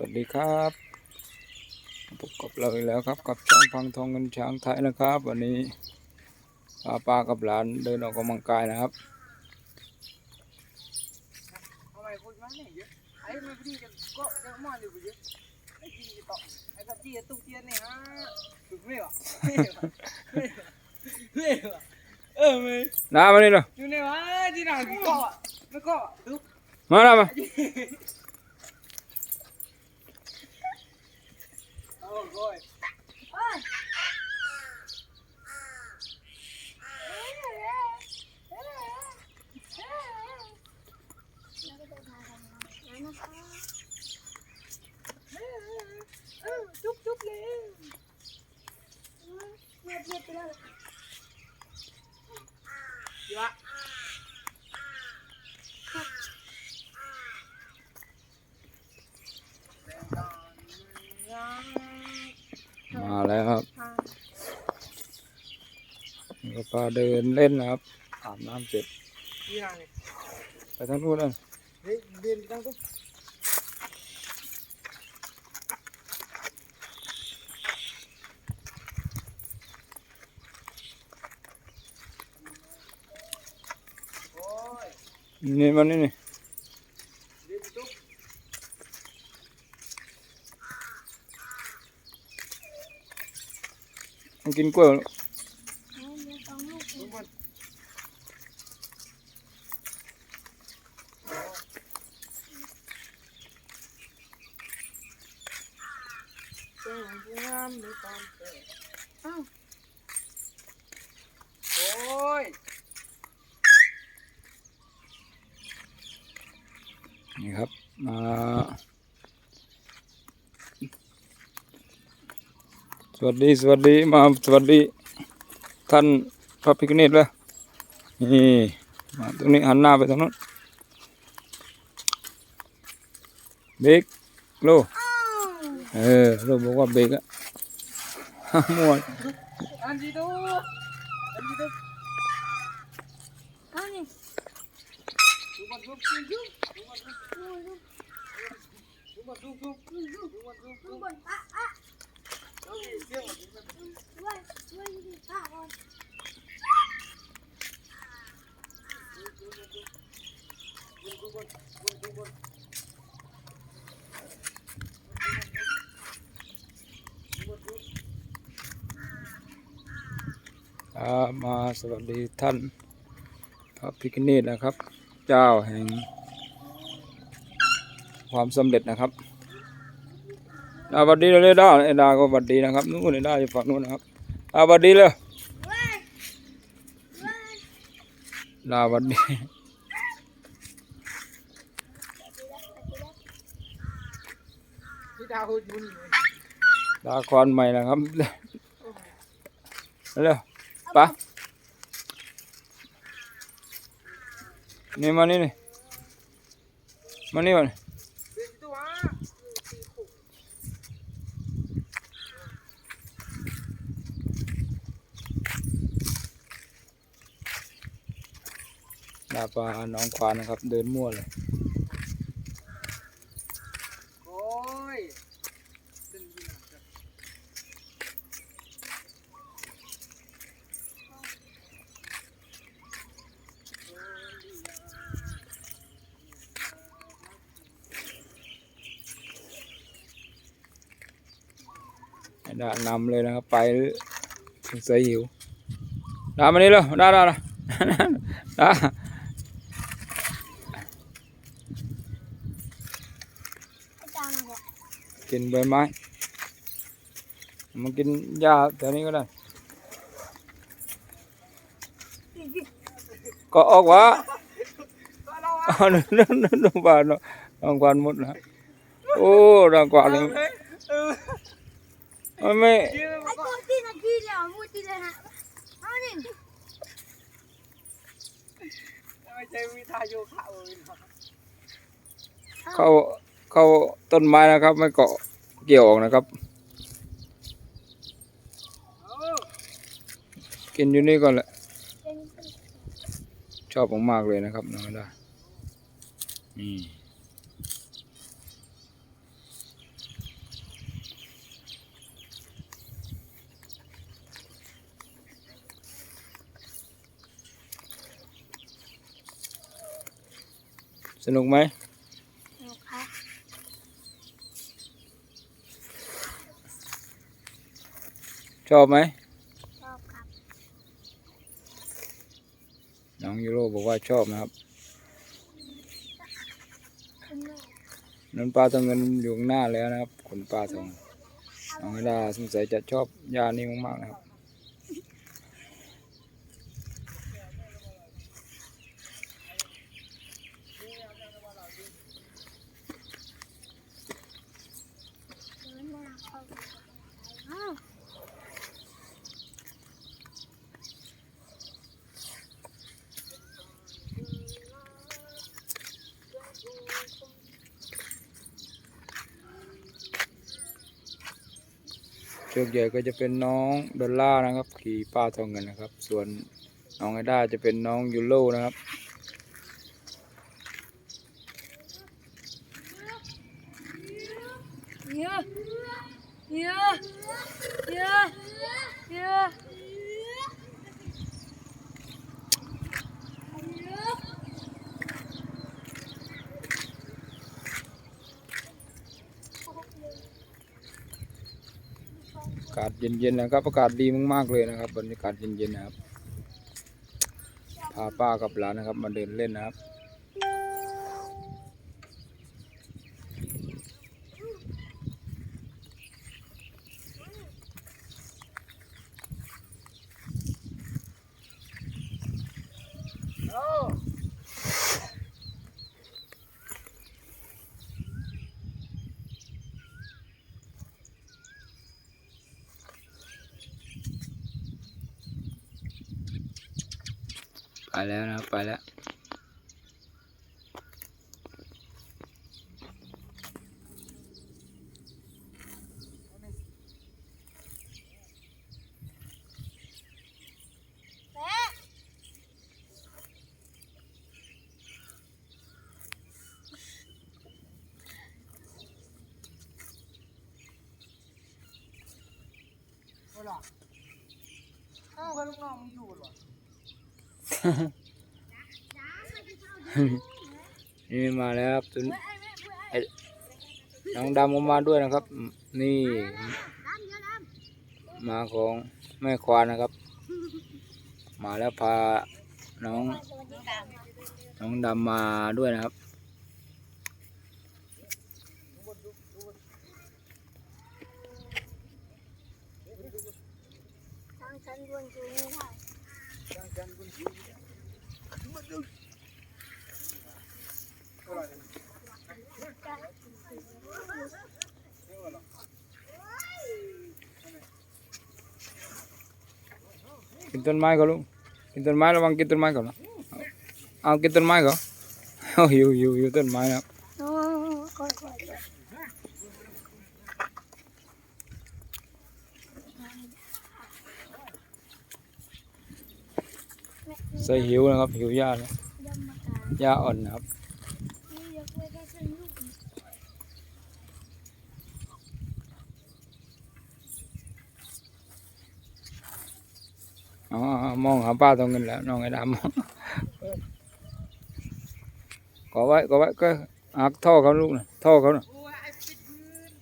สวัสดีครับพบกับเราอีกแล้วครับกับช่องพังทองเงินช้างไทยนะครับ วันนี้พาป้ากับหลานเดินออกกำลังกายนะครับทำไมคนมาเนี่ยเยอะไอ้ไม่พี่จะก็จะมาอยู่เยอะไอ้กินจะต่อไอ้ตาจีตุ้งเตียนเนี่ยฮะถูกไหมวะไม่วะไม่วะเออไม่น้ามานี่เลยอยู่ไหนวะที่ไหนไม่ก็ไม่ก็ดูมาแล้วมา โอ้โห จุ๊บจุ๊บเลย ดีวะ มาแล้วครับนี่ก็พาเดินเล่นนะครับอาบน้ำเสร็จที่ไหนเนี่ยไปทางนู้นเลยเฮ้ยเดินตั้งตุ๊กโอ้ยนี่มันนี่ กินกล้วยเหรอ ทุกคนเจ้าผู้งามในตอนเกิด อ้าว สวัสดีสวัสดีมาสวัสดีท่านพระพิฆเนศเลยนี่มาตรงนี้หันหน้าไปทางนู้นเบรกโลเออเราบอกว่าเบรกอะมั่วอันนี้ดูอันนี้ดูอ้าวนี่ดูมันดูดูดูดูมันดูดูมันดูดูดูดูมันดูดูดูบนอะอะเสียงมันดูมันด้วยด้วยดูอะบนดูดูมันดูดูมัน ครับมาสวัสดีท่านพระพิฆเนศนะครับ เจ้าแห่งความสำเร็จนะครับ ดาวัดดีเลยด้าไอ้ดาก็วัดดีนะครับนู่นไอ้ดาอยู่ฝั่งนู้นนะครับดาวัดดีเลยดาวัดดีดาวหุ่นมุนดาคอนใหม่นะครับเร็วปะนี่มานี่นี่มานี่มานี่อนตัว ดาปลาน้องควานนะครับ เดินมั่วเลยโอ้ยดึงดีนะไอ้ดานำเลยนะครับ ไปสงสัยหิวดามานี่เร็วดาดาดาดา ไอ้ตามมาบอก กินใบไม้มากินหญ้าแถวนี้ก็ได้ ก็ออกวะก็เราอ๋อนั่นนั่นนั่นน้องควานเนอะน้องควานหมดนะโอ้น้องควานเลยเออมันไม่ยืนไอ้ตัวที่นาทีแล้วมูตีเลยฮะเอานี่ไม่ใช่วิทาโยคะเลยเข้า ข้าต้นไม้นะครับ ไม่เกาะเกี่ยวออกนะครับ กินอยู่นี่ก่อนแหละ ชอบผมมากเลยนะครับน้องดานี่สนุกไหม ชอบไหมชอบครับ น้องยูโรบอกว่าชอบนะครับคุณแม่นั้นปลาทองเงินอยู่ข้างหน้าแล้วนะครับขนปลาทองน้องไอดาสงสัยจะชอบยานี้มากๆนะครับ เดินหน้าเข้าไปอ้าว เชือกใหญ่ก็จะเป็นน้องดอลล่านะครับ ขี่ป้าทองเงินนะครับ ส่วนน้องไอด้าจะเป็นน้องยูโรนะครับเยอะเยอะเยอะเยอะ อากาศเย็นๆนะครับ อากาศดีมากๆเลยนะครับ บรรยากาศเย็นๆนะครับ พาป้ากับหลานนะครับ มาเดินเล่นนะครับ ไปแล้วนะไปแล้วแม่เอาล่ะอ้าวเพื่อนลูกน้องมึงอยู่หรอ นี่มาแล้วครับตุนไอ้น้องดำก็มาด้วยนะครับ นี่มาของแม่ควานนะครับ มาแล้วพาน้องน้องดำมาด้วยนะครับทางฉันวนจูไม่ได้ กินต้นไม้ก่อนลูกกินต้นไม้ระวังกินต้นไม้ก่อนนะเอากินต้นไม้ก่อนเอาหิวหิวหิวต้นไม้นะครับ โอ้ค่อยๆ ใส่หิวนะครับหิวหญ้านะดำมากาหญ้าอ่อนนะครับอ๋อมองหาป้าตรงเงินแล้วน้องไอ้ดำมองก็ไว้ก็ไว้ก็หักท่อเขาลูกนะท่อเขานะ โอ้ยไอ้ปิดมือ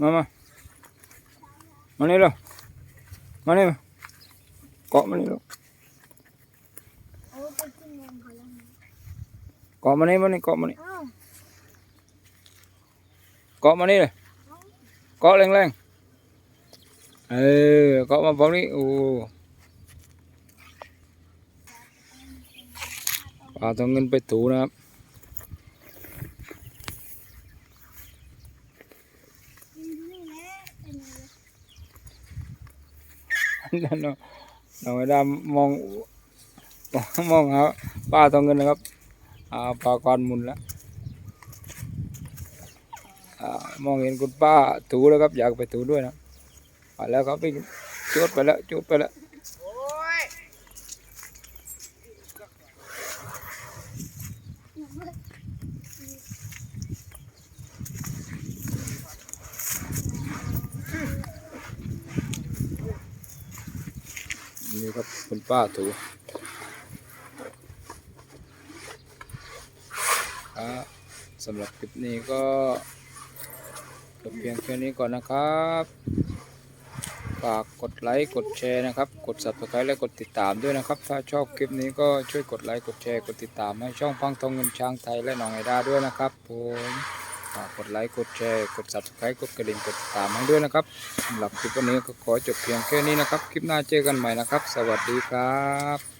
มามามานี่ลูกมานี่มาเกาะมานี่ลูกโอ้ไปขึ้นเงินเขาแล้วนะเกาะมานี่มานี่เกาะมานี่เกาะมานี่เลยเกาะแรงๆเออเกาะมาฝั่งนี้โอ้ปลาต้องเงินไปถูนะครับ นี่แหละเป็นไง นั่นเนาะน้องไอ้ดำมองมองครับป้าทองเงินนะครับอ่าปลากรหมุนแล้วอ่ามองเห็นคุณป้าถูแล้วครับอยากไปถูด้วยนะไปแล้วครับไปจุดไปแล้วจุดไปแล้ว นี่ครับคุณป้าถูครับสำหรับคลิปนี้ก็จบเพียงแค่นี้ก่อนนะครับฝากกดไลค์กดแชร์นะครับ กด subscribe และกดติดตามด้วยนะครับ ถ้าชอบคลิปนี้ก็ช่วยกดไลค์กดแชร์กดติดตามให้ช่องพังทองเงินช้างไทยและน้องไอดาด้วยนะครับผม ฝากกดไลค์กดแชร์กด subscribe กดกระดิ่งกดติดตามให้ด้วยนะครับสำหรับคลิปวันนี้ก็ขอจบเพียงแค่นี้นะครับ คลิปหน้าเจอกันใหม่นะครับ สวัสดีครับ